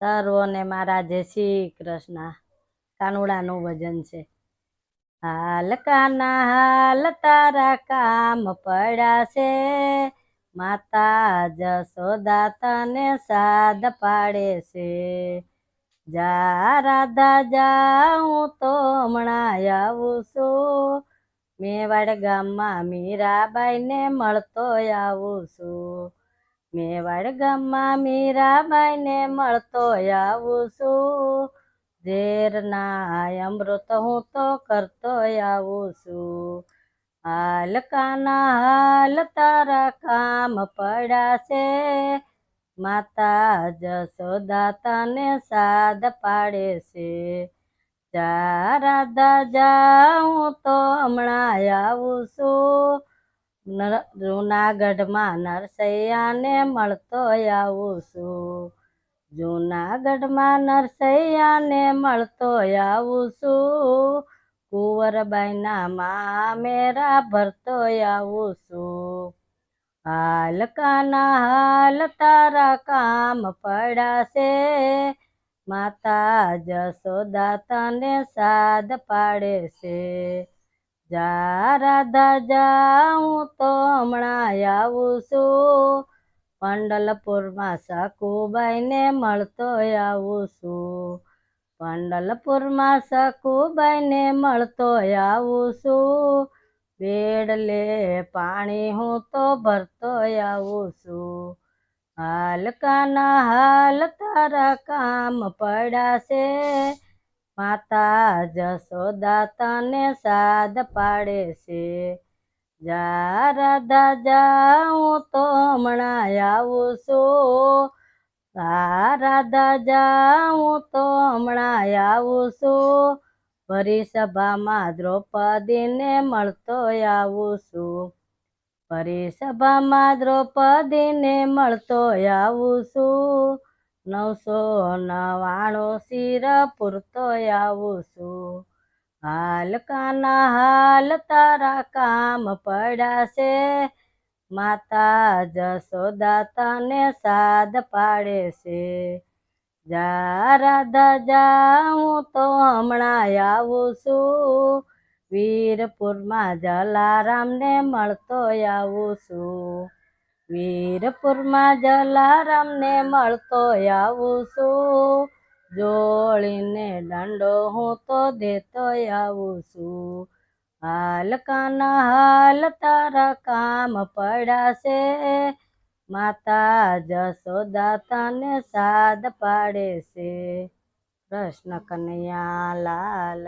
સર્વોને મારા જય શ્રી કૃષ્ણ. કાનુડાનું ભજન છે. હાલ કાના હાલ તારા કામ પડ્યા છે માતા જશોદા તને સાદ પાડે છે જા રાધા, જા હું તો હમણાં આવું છું. મેવાડ ગામમાં મીરાબાઈને મળતો આવું છું. મેવાડ ગામમાં મીરાબાઈને મળતો આવું છું. ઝેરના અમૃત હું તો કરતો આવું છું. હાલ કાના હાલ તારા કામ પડાશે. માતા જશોદા તને સાદ પાડે છે જા રાધા જા, હું તો હમણાં આવું છું. જૂનાગઢમાં નરસૈયાને મળતો આવું છું. જૂનાગઢમાં નરસૈયાને મળતો આવું છું. કુંવરબાઈના મામેરા ભરતો આવું છું. હાલ કાના હાલ તારા કામ પડાશે. માતા જશોદા તને સાદ પાડે છે જા રાધા જા તો હમણાં આવું છું. પંડલપુરમાં સકુબાઈને મળતો આવું છું. પંડલપુરમાં સકુબાઈને મળતો આવું છું. બેડલે પાણી હું તો ભરતો આવું છું. હાલ કાના હાલ તારા કામ પડ્યા છે માતા જશોદા તને સાદ પાડે છે જા રાધા, જા, હું તો હમણાં આવું છું. જા રાધા, જા, હું તો હમણાં આવું છું. ફરી સભામાં દ્રૌપદીને મળતો આવું છું. ફરી સભામાં દ્રૌપદીને મળતો આવું છું. નવસો નવાણું શિર પૂરતો આવું છું. હાલ કાના હાલ તારા કામ પડ્યા છે માતા જશોદા તને સાદ પાડે છે જા રાધા જા, હું તો હમણાં આવું છું. વીરપુરમાં જલારામને મળતો આવું છું. વીરપુરમાં જલારામને મળતો આવું છું. જોડીને દંડો હું તો દેતો આવું છું. હાલ કાના હાલ તારા કામ પડાશે. માતા જશોદા તને સાદ પાડે છે કૃષ્ણ કનૈયા લાલ